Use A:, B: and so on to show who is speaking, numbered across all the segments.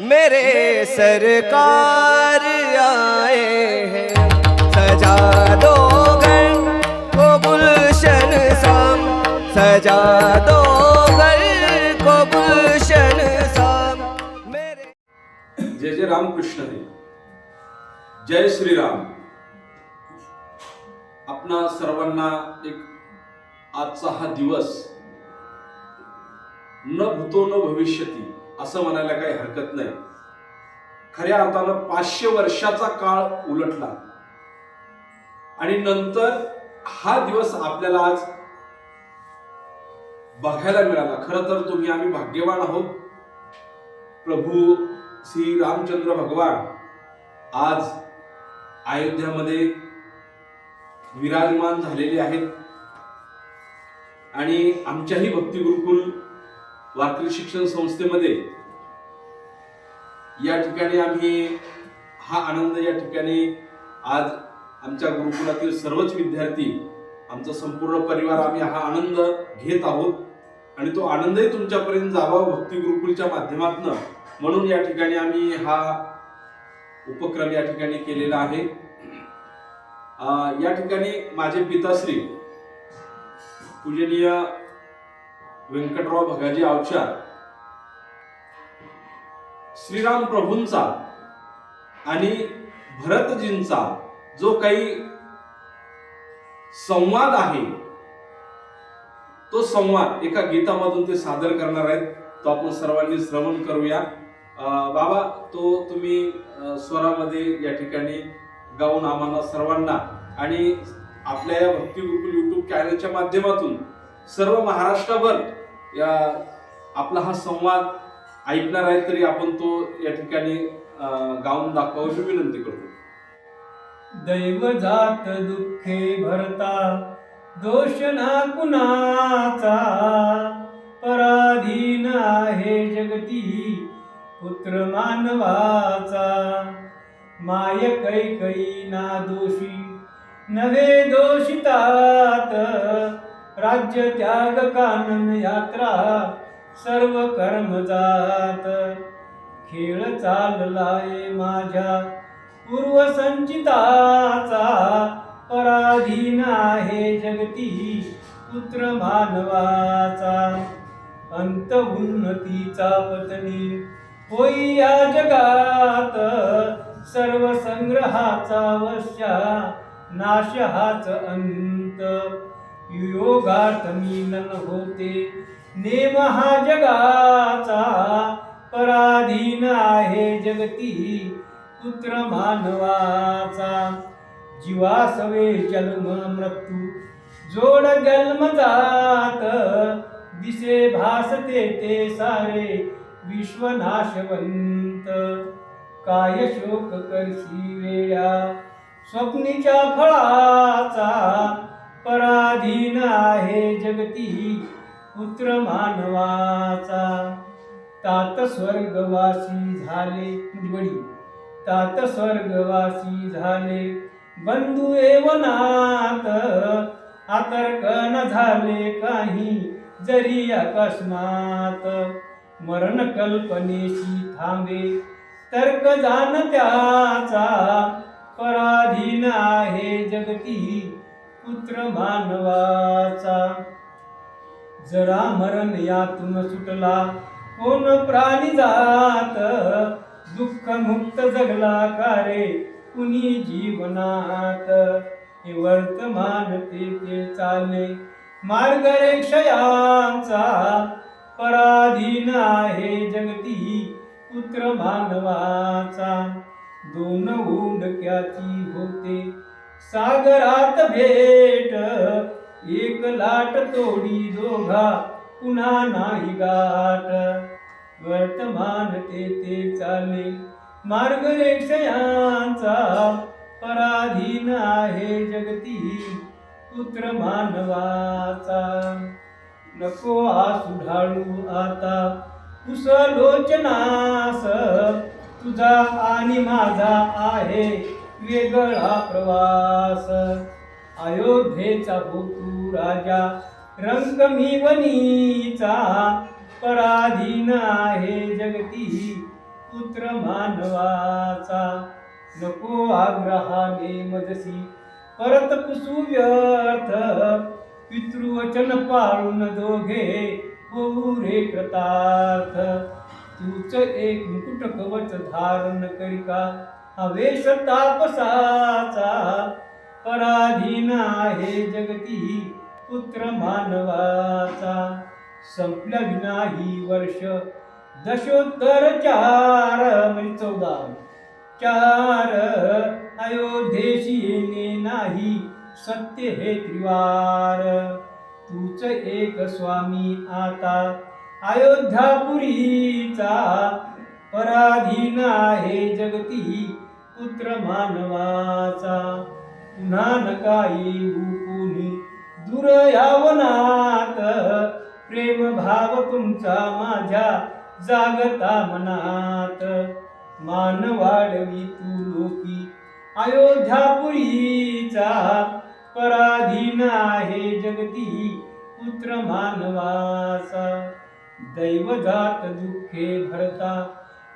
A: मेरे सरकार आए हैं। सजा दो घर को गुलशन साम। सजा दो घर को गुलशन साम। मेरे
B: जय जय रामकृष्ण जय श्रीराम आपणा सर्वांना एक आजचा हा दिवस न भूतो न भविष्यती। असं म्हणायला काही हरकत नाही. खऱ्या अर्थानं पाचशे वर्षाचा काळ उलटला. आणि नंतर हा दिवस आपल्याला आज बघायला मिळाला. खरं तर तुम्ही आम्ही भाग्यवान आहोत. प्रभू श्री रामचंद्र भगवान आज अयोध्यामध्ये विराजमान झालेले आहेत. आणि आमच्याही भक्ती गुरुकुल वारकरी शिक्षण संस्थेमध्ये या ठिकाणी आम्ही हा आनंद या ठिकाणी आज आमच्या गुरुकुलातील सर्वच विद्यार्थी आमचा संपूर्ण परिवार आम्ही हा आनंद घेत आहोत. आणि तो आनंदही तुमच्यापर्यंत जावा भक्ती गुरुकुलच्या माध्यमातून. म्हणून या ठिकाणी आम्ही हा उपक्रम या ठिकाणी केलेला आहे. या ठिकाणी माझे पिताश्री पूजनीय व्यंकटराव भगाजी आवचार श्रीराम प्रभूंचा आणि भरतजींचा जो काही संवाद आहे तो संवाद एका गीतामधून ते सादर करणार आहेत. तो आपण सर्वांनी श्रवण करूया. अं, बाबा तो तुम्ही स्वरामध्ये या ठिकाणी गाऊन आम्हाला सर्वांना आणि आपल्या या भक्ती गुरुकुल युट्यूब चॅनलच्या माध्यमातून सर्व महाराष्ट्रभर या आपला हा संवाद ऐकणार आहे तरी आपण तो या ठिकाणी गाऊन दाखवावी विनंती करतो.
C: दैव जात दुःखे भरता दोष ना कुणाचा? पराधीन आहे जगती पुत्र मानवाचा. माय कैकई ना दोषी नवे दोषितात. राज्य त्याग कानन यात्रा सर्व कर्म जात. खेळ चाललाय माझ्या पूर्वसंचिताचा. पराधीन आहे जगती पुत्र मानवाचा. अंत उन्नतीचा पत्नी होई या जगात. सर्व संग्रहाचा वश्या नाश हाच अंत. योगार्थ मी नन होते नेम हा जगाचा पराधीन आहे जगती पुत्र मानवाचा जीवासवे जन्म मृत्यू जोड जन्म जात. दिसे भासते ते सारे विश्वनाशवंत. काय शोक करशी वेळा स्वप्नीच्या फळाचा ती पुत्र मानवाचा. तात स्वर्गवासी झाले वडील तात स्वर्गवासी झाले. बंधू एवनात आतर्क न झाले काही जरी अकस्मात. मरण कल्पनेशी थांबे. तर्क जाण त्याचा. पराधीन आहे जगती पुत्र मानवाचा. जरा मरण यातून सुटला. कोण प्राणी जात? दुःख मुक्त जगला कारे कुणी जीवनात? हे वर्तमान ते ते चाले मार्ग रे क्षयांचा पराधीन आहे जगती पुत्र मानवाचा. दोन उंडक्याची होते. सागरात भेट एक लाट तोडी दोघा पुन्हा नाही गाठ. वर्तमान ते ते चाले मार्ग रेक्षयांचा पराधीन आहे जगती पुत्र मानवाचा. नको आसू ढाळू आता कुसलोचनास. तुझा आणि माझा आहे वेगळा प्रवास. अयोध्येचा भोतू राजा रंग वनीचा पराधीन आहे जगती पुत्र मानवाचा. नको आग्रहाने मजसी परत पुसू व्यर्थ पितृवचन पाळून दोघे होऊ रे कृतार्थ तूच एक मुकुट कवच धारण करिका हवेश तापसाचा पराधीन आहे जगती पुत्र मानवाचा. संपल्या नाही वर्ष. दशोत्तर चार म्हणजे चौदा. चार अयोध्येशी येणे नाही. सत्य हे त्रिवार. तूच एक स्वामी आता. अयोध्यापुरीचा पराधीन आहे जगती पुत्र मानवाचा. पुन्हा नका येऊ दूर यावनात प्रेम भाव तुमचा माझ्या जागता मनात. मान वाढवी तू लोकी अयोध्यापुरीचा पराधीन आहे जगती पुत्र मानवाचा. दैव जात दुःखे भरता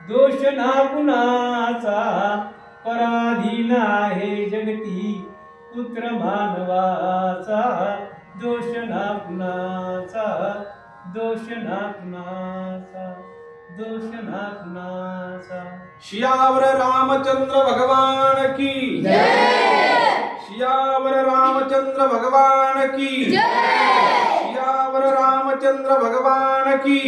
C: दोष ना कुणाचा पराधीन आहे जगती पुत्र मानवाचा दोष ना कुणाचा दोष ना कुणाचा दोष ना कुणाचा
B: शियावर रामचंद्र भगवान की शियावर रामचंद्र भगवान की शियावर रामचंद्र भगवान की